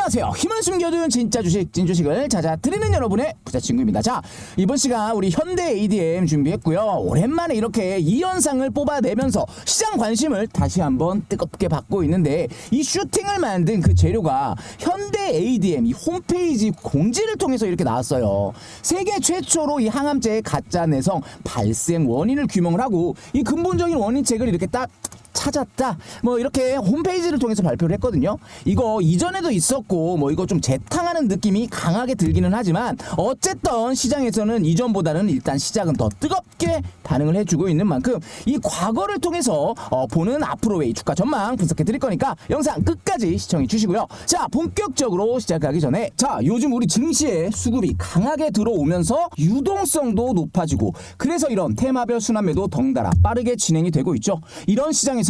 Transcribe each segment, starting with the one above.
안녕하세요. 힘을 숨겨둔 진짜 주식, 찐주식을 찾아 드리는 여러분의 부자친구입니다. 자, 이번 시간 우리 현대 ADM 준비했고요. 오랜만에 이렇게 이 현상을 뽑아내면서 시장 관심을 다시 한번 뜨겁게 받고 있는데 이 슈팅을 만든 그 재료가 현대 ADM 이 홈페이지 공지를 통해서 이렇게 나왔어요. 세계 최초로 이 항암제의 가짜 내성 발생 원인을 규명을 하고 이 근본적인 원인책을 이렇게 딱 찾았다. 뭐 이렇게 홈페이지를 통해서 발표를 했거든요. 이거 이전에도 있었고 뭐 이거 좀 재탕하는 느낌이 강하게 들기는 하지만 어쨌든 시장에서는 이전보다는 일단 시작은 더 뜨겁게 반응을 해주고 있는 만큼 이 과거를 통해서 어, 보는 앞으로의 주가 전망 분석해 드릴 거니까 영상 끝까지 시청해 주시고요. 자 본격적으로 시작하기 전에 자 요즘 우리 증시에 수급이 강하게 들어오면서 유동성도 높아지고 그래서 이런 테마별 순환매도 덩달아 빠르게 진행이 되고 있죠. 이런 시장에서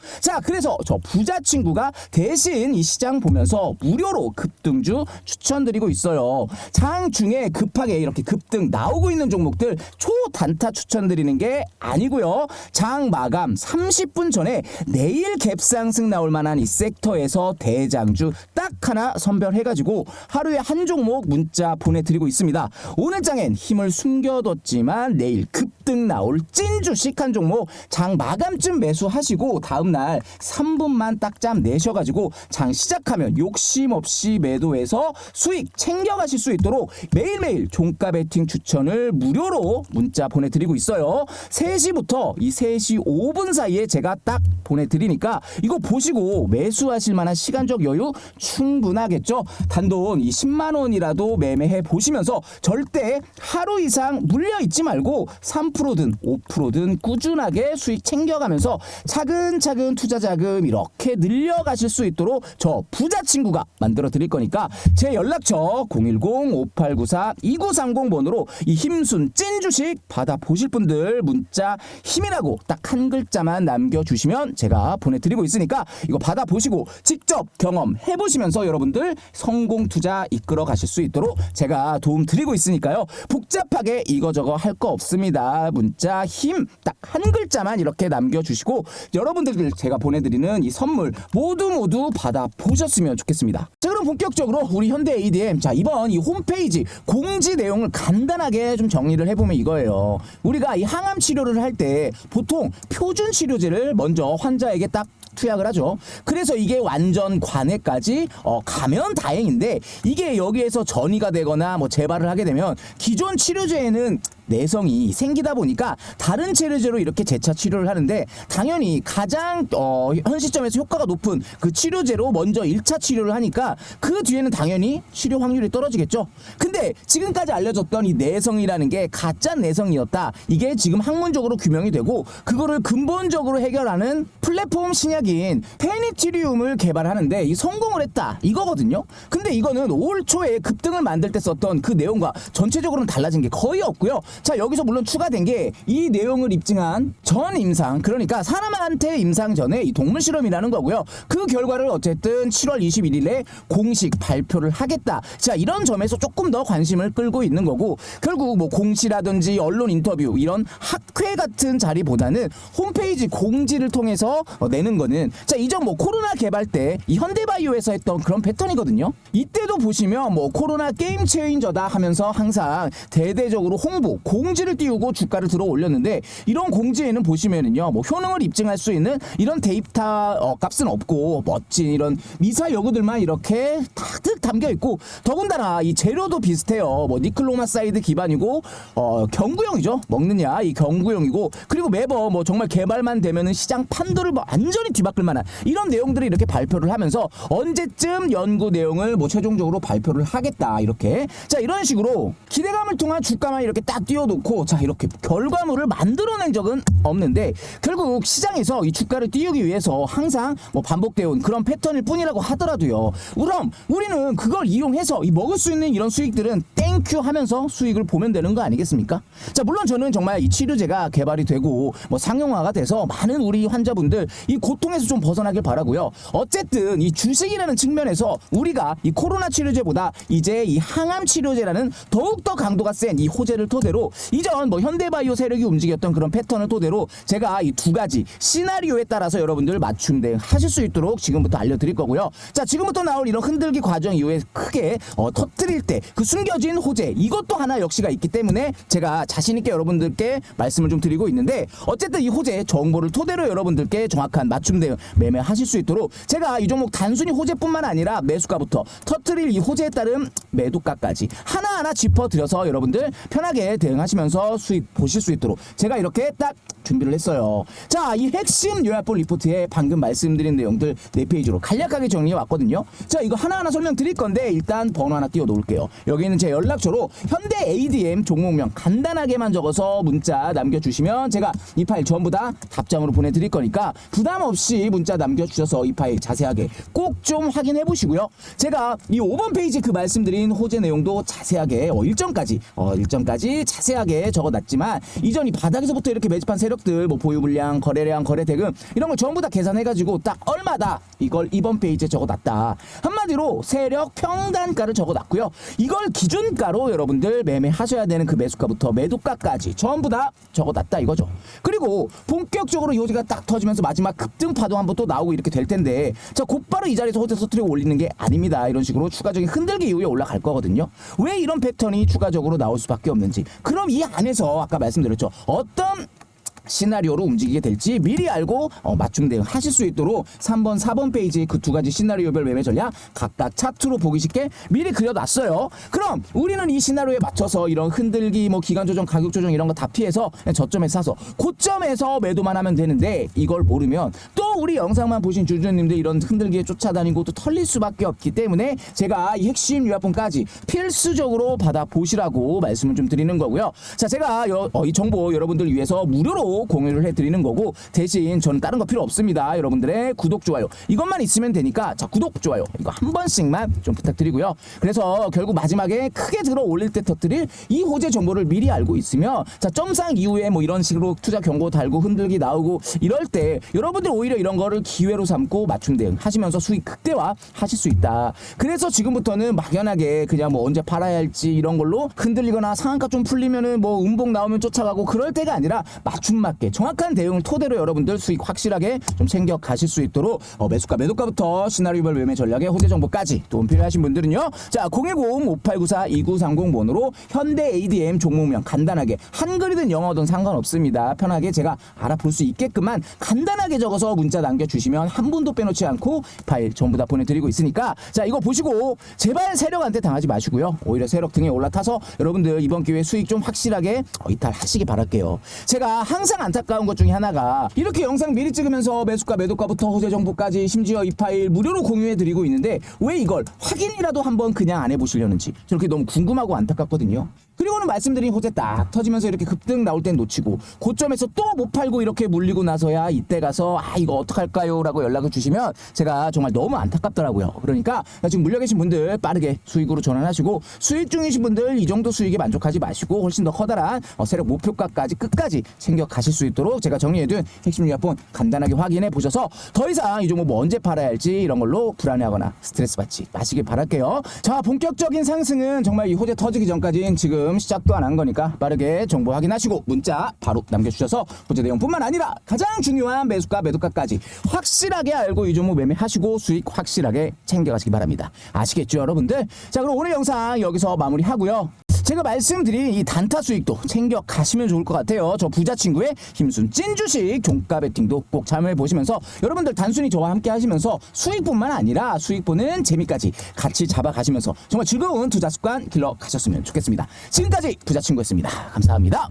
자 그래서 저 부자 친구가 대신 이 시장 보면서 무료로 급등주 추천드리고 있어요. 장 중에 급하게 이렇게 급등 나오고 있는 종목들 초단타 추천드리는 게 아니고요. 장 마감 30분 전에 내일 갭상승 나올 만한 이 섹터에서 대장주 딱 하나 선별해가지고 하루에 한 종목 문자 보내드리고 있습니다. 오늘 장엔 힘을 숨겨뒀지만 내일 급등 나올 찐 주식 한 종목 장 마감쯤 매수하시고 다음 날 3분만 딱잠 내셔가지고 장 시작하면 욕심 없이 매도해서 수익 챙겨가실 수 있도록 매일매일 종가 베팅 추천을 무료로 문자 보내드리고 있어요. 3시부터 이 3시 5분 사이에 제가 딱 보내드리니까 이거 보시고 매수하실 만한 시간적 여유 충분하겠죠. 단돈 이 10만 원이라도 매매해 보시면서 절대 하루 이상 물려 있지 말고 3%든 5%든 꾸준하게 수익 챙겨가면서 차근차근 투자 자금 이렇게 늘려가실 수 있도록 저 부자 친구가 만들어 드릴 거니까 제 연락처 010-5894-2930번으로 이 힘순 찐 주식 받아 보실 분들 문자 힘이라고 딱 한 글자만 남겨주시면 제가 보내드리고 있으니까 이거 받아 보시고 직접 경험해 보시면서 여러분들 성공 투자 이끌어 가실 수 있도록 제가 도움 드리고 있으니까요. 복잡하게 이거저거 할 거 없습니다. 문자 힘 딱 한 글자만 이렇게 남겨주시고 여러분들 제가 보내드리는 이 선물 모두 모두 받아 보셨으면 좋겠습니다. 자 그럼 본격적으로 우리 현대 ADM 자 이번 이 홈페이지 공지 내용을 간단하게 좀 정리를 해보면 이거예요. 우리가 이 항암 치료를 할 때 보통 표준 치료제를 먼저 환자에게 딱 투약을 하죠. 그래서 이게 완전 관해까지 어, 가면 다행인데 이게 여기에서 전이가 되거나 뭐 재발을 하게 되면 기존 치료제에는 내성이 생기다 보니까 다른 치료제로 이렇게 재차 치료를 하는데 당연히 가장 어, 현 시점에서 효과가 높은 그 치료제로 먼저 1차 치료를 하니까 그 뒤에는 당연히 치료 확률이 떨어지겠죠. 근데 지금까지 알려졌던 이 내성이라는 게 가짜 내성이었다. 이게 지금 학문적으로 규명이 되고 그거를 근본적으로 해결하는 플랫폼 신약인 페니트리움을 개발하는데 이 성공을 했다. 이거거든요. 근데 이거는 올 초에 급등을 만들 때 썼던 그 내용과 전체적으로는 달라진 게 거의 없고요. 자 여기서 물론 추가된 게 이 내용을 입증한 전 임상 그러니까 사람한테 임상 전에 이 동물 실험이라는 거고요. 그 결과를 어쨌든 7월 21일에 공식 발표를 하겠다. 자 이런 점에서 조금 더 관심을 끌고 있는 거고 결국 뭐 공시라든지 언론 인터뷰 이런 학회 같은 자리보다는 홈페이지 공지를 통해서 어, 내는 거는 자 이전 뭐 코로나 개발 때 이 현대바이오에서 했던 그런 패턴이거든요. 이때도 보시면 뭐 코로나 게임 체인저다 하면서 항상 대대적으로 홍보 공지를 띄우고 주가를 들어 올렸는데 이런 공지에는 보시면은요 뭐 효능을 입증할 수 있는 이런 데이터 어, 값은 없고 멋진 이런 미사 여구들만 이렇게 다득 담겨 있고 더군다나 이 재료도 비슷해요. 뭐 니클로마사이드 기반이고 어, 경구용이죠. 먹느냐 이 경구용이고 그리고 매번 뭐 정말 개발만 되면은 시장 판도를 뭐 완전히 뒤바꿀 만한 이런 내용들을 이렇게 발표를 하면서 언제쯤 연구 내용을 뭐 최종적으로 발표를 하겠다 이렇게. 자 이런 식으로 기대감을 통한 주가만 이렇게 딱 띄워놓고 자 이렇게 결과물을 만들어낸 적은 없는데 결국 시장에서 이 주가를 띄우기 위해서 항상 뭐 반복되어 온 그런 패턴일 뿐이라고 하더라도요. 그럼 우리는 그걸 이용해서 이 먹을 수 있는 이런 수익들은 땡큐 하면서 수익을 보면 되는 거 아니겠습니까? 자 물론 저는 정말 이 치료제가 개발이 되고 뭐 상용화가 돼서 많은 우리 환자분들 이 고통에서 좀 벗어나길 바라고요. 어쨌든 이 주식이라는 측면에서 우리가 이 코로나 치료제보다 이제 이 항암 치료제라는 더욱더 강도가 센 이 호재를 토대로 이전 뭐 현대바이오 세력이 움직였던 그런 패턴을 토대로 제가 이 두 가지 시나리오에 따라서 여러분들 맞춤 대응 하실 수 있도록 지금부터 알려드릴 거고요. 자 지금부터 나올 이런 흔들기 과정 이후에 크게 어, 터뜨릴 때 그 숨겨진 호재 이것도 하나 역시가 있기 때문에 제가 자신 있게 여러분들께 말씀을 좀 드리고 있는데 어쨌든 이 호재 정보를 토대로 여러분들께 정확한 맞춤 대응 매매하실 수 있도록 제가 이 종목 단순히 호재뿐만 아니라 매수가부터 터뜨릴 이 호재에 따른 매도가까지 하나하나 짚어드려서 여러분들 편하게 대 응하시면서 수익 보실 수 있도록 제가 이렇게 딱 준비를 했어요. 자, 이 핵심 요약본 리포트에 방금 말씀드린 내용들 네 페이지로 간략하게 정리해 왔거든요. 자, 이거 하나하나 설명 드릴 건데 일단 번호 하나 띄워 놓을게요. 여기는 제 연락처로 현대 ADM 종목명 간단하게만 적어서 문자 남겨 주시면 제가 이 파일 전부 다 답장으로 보내 드릴 거니까 부담 없이 문자 남겨 주셔서 이 파일 자세하게 꼭 좀 확인해 보시고요. 제가 이 5번 페이지 그 말씀드린 호재 내용도 자세하게 어, 일정까지 어, 일정까지 자세하게 적어놨지만 이전 이 바닥에서부터 이렇게 매집한 세력들 뭐 보유 물량, 거래량, 거래 대금 이런 걸 전부 다 계산해가지고 딱 얼마다 이걸 이번 페이지에 적어놨다. 한마디로 세력 평단가를 적어놨고요. 이걸 기준가로 여러분들 매매하셔야 되는 그 매수가부터 매도가까지 전부 다 적어놨다 이거죠. 그리고 본격적으로 요지가 딱 터지면서 마지막 급등 파도 한번 또 나오고 이렇게 될 텐데 자 곧바로 이 자리에서 호재 터트리고 올리는 게 아닙니다. 이런 식으로 추가적인 흔들기 이후에 올라갈 거거든요. 왜 이런 패턴이 추가적으로 나올 수밖에 없는지. 그럼 이 안에서 아까 말씀드렸죠. 어떤 시나리오로 움직이게 될지 미리 알고 어, 맞춤 대응 하실 수 있도록 3번, 4번 페이지 그 두 가지 시나리오별 매매 전략 각각 차트로 보기 쉽게 미리 그려놨어요. 그럼 우리는 이 시나리오에 맞춰서 이런 흔들기, 뭐 기간 조정, 가격 조정 이런 거 다 피해서 저점에 사서 고점에서 매도만 하면 되는데 이걸 모르면 또 우리 영상만 보신 주주님들 이런 흔들기에 쫓아다니고 또 털릴 수밖에 없기 때문에 제가 이 핵심 요약본까지 필수적으로 받아 보시라고 말씀을 좀 드리는 거고요. 자, 제가 여- 어, 이 정보 여러분들 위해서 무료로 공유를 해드리는 거고 대신 저는 다른 거 필요 없습니다. 여러분들의 구독 좋아요 이것만 있으면 되니까 자 구독 좋아요 이거 한 번씩만 좀 부탁드리고요. 그래서 결국 마지막에 크게 들어 올릴 때 터뜨릴 이 호재 정보를 미리 알고 있으면 자 점상 이후에 뭐 이런 식으로 투자 경고 달고 흔들기 나오고 이럴 때 여러분들 오히려 이런 거를 기회로 삼고 맞춤 대응 하시면서 수익 극대화 하실 수 있다. 그래서 지금부터는 막연하게 그냥 뭐 언제 팔아야 할지 이런 걸로 흔들리거나 상한가 좀 풀리면은 뭐 음봉 나오면 쫓아가고 그럴 때가 아니라 맞춤 맞게 정확한 대응을 토대로 여러분들 수익 확실하게 좀 챙겨 가실 수 있도록 어, 매수가 매도가부터 시나리오별 매매 전략의 호재 정보까지 도움 필요하신 분들은요. 자 010-5894-2930 번호로 현대 ADM 종목명 간단하게 한글이든 영어든 상관없습니다. 편하게 제가 알아볼 수 있게끔만 간단하게 적어서 문자 남겨주시면 한 분도 빼놓지 않고 파일 전부 다 보내드리고 있으니까 자 이거 보시고 제발 세력한테 당하지 마시고요. 오히려 세력 등에 올라타서 여러분들 이번 기회에 수익 좀 확실하게 어, 이탈하시기 바랄게요. 제가 항상 안타까운 것 중에 하나가 이렇게 영상 미리 찍으면서 매수가 매도가부터 호재 정보까지 심지어 이 파일 무료로 공유해드리고 있는데 왜 이걸 확인이라도 한번 그냥 안 해보시려는지 저렇게 너무 궁금하고 안타깝거든요. 그리고는 말씀드린 호재 딱 터지면서 이렇게 급등 나올 땐 놓치고 고점에서 또 못 팔고 이렇게 물리고 나서야 이때 가서 아 이거 어떡할까요? 라고 연락을 주시면 제가 정말 너무 안타깝더라고요. 그러니까 지금 물려 계신 분들 빠르게 수익으로 전환하시고 수익 중이신 분들 이 정도 수익에 만족하지 마시고 훨씬 더 커다란 어, 세력 목표가까지 끝까지 챙겨 가실 수 있도록 제가 정리해둔 핵심 요약본 간단하게 확인해 보셔서 더 이상 이 종목 뭐 언제 팔아야 할지 이런 걸로 불안해하거나 스트레스 받지 마시길 바랄게요. 자 본격적인 상승은 정말 이 호재 터지기 전까지는 지금 시작도 안 한 거니까 빠르게 정보 확인하시고 문자 바로 남겨주셔서 호재 내용뿐만 아니라 가장 중요한 매수가 매도가까지 확실하게 알고 이 종목 매매하시고 수익 확실하게 챙겨가시기 바랍니다. 아시겠죠 여러분들? 자 그럼 오늘 영상 여기서 마무리하고요. 제가 말씀드린 이 단타 수익도 챙겨 가시면 좋을 것 같아요. 저 부자 친구의 힘순 찐 주식 종가 베팅도 꼭 참여해 보시면서 여러분들 단순히 저와 함께 하시면서 수익뿐만 아니라 수익 보는 재미까지 같이 잡아 가시면서 정말 즐거운 투자 습관 길러 가셨으면 좋겠습니다. 지금까지 부자 친구였습니다. 감사합니다.